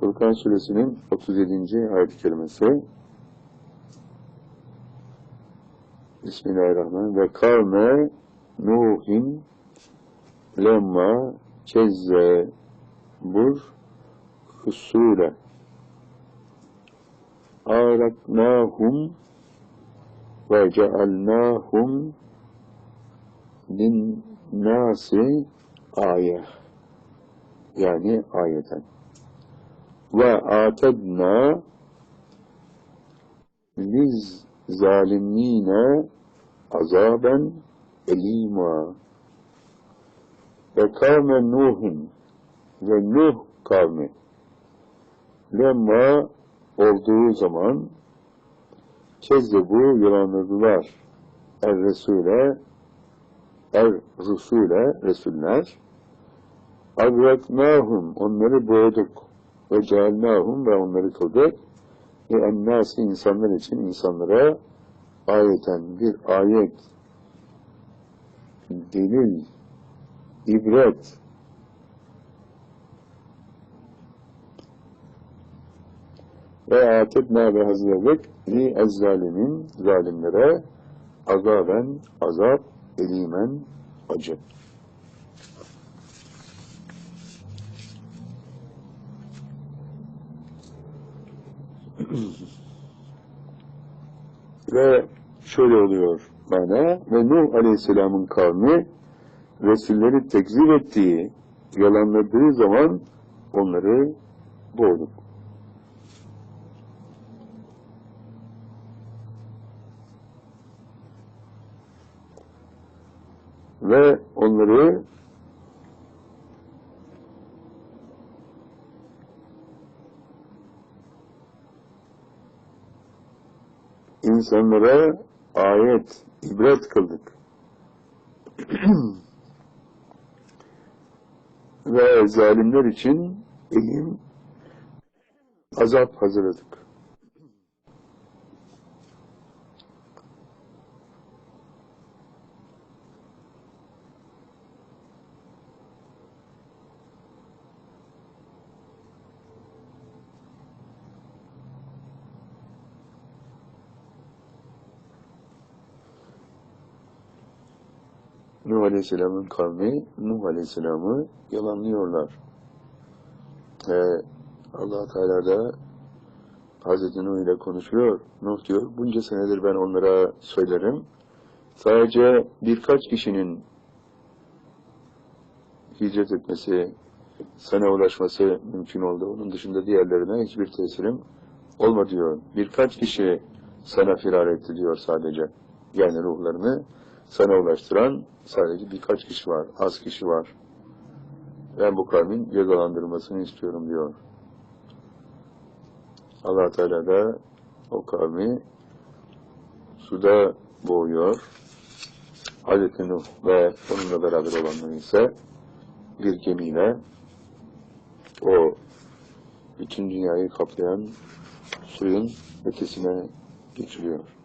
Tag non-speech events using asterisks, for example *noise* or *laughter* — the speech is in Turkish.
Furkan suresinin 37. ayet-i kerimesi. Bismillahirrahmanirrahim. Ve kavme Nuhin lemma kezzebur husule araknahum ve cealnahum lin nasi ayet yani ayeten ve atedna liz zalimine azaben elima. Ve kavme Nuh'un ve Nuh kavmi. Lemma olduğu zaman kezzebu yalanladılar. Er Resul'e er Resul'e Resuller. Agraknahum onları boğduk ve cealnahum ve onları kıldık ve ennâsi insanlar için insanlara ayeten bir ayet delil ibret ve atetna ve hazırladık li ezzalimin zalimlere azaben azap elimen acı. *laughs* ve şöyle oluyor bana ve Nuh Aleyhisselam'ın kavmi Resulleri tekzip ettiği, yalanladığı zaman onları boğduk. Ve onları insanlara ayet, ibret kıldık. *clears throat* Ve zalimler için elim azap hazırladık. Nuh Aleyhisselam'ın kavmi Nuh Aleyhisselam'ı yalanlıyorlar. Ee, allah Teala da Hazreti Nuh ile konuşuyor. Nuh diyor, bunca senedir ben onlara söylerim. Sadece birkaç kişinin hicret etmesi, sana ulaşması mümkün oldu. Onun dışında diğerlerine hiçbir tesirim olma diyor. Birkaç kişi sana firar etti diyor sadece. Yani ruhlarını sana ulaştıran sadece birkaç kişi var, az kişi var. Ben bu kavmin cezalandırılmasını istiyorum diyor. allah Teala da o kavmi suda boğuyor. Hazreti Nuh ve onunla beraber olanları ise bir gemiyle o bütün dünyayı kaplayan suyun ötesine geçiriyor.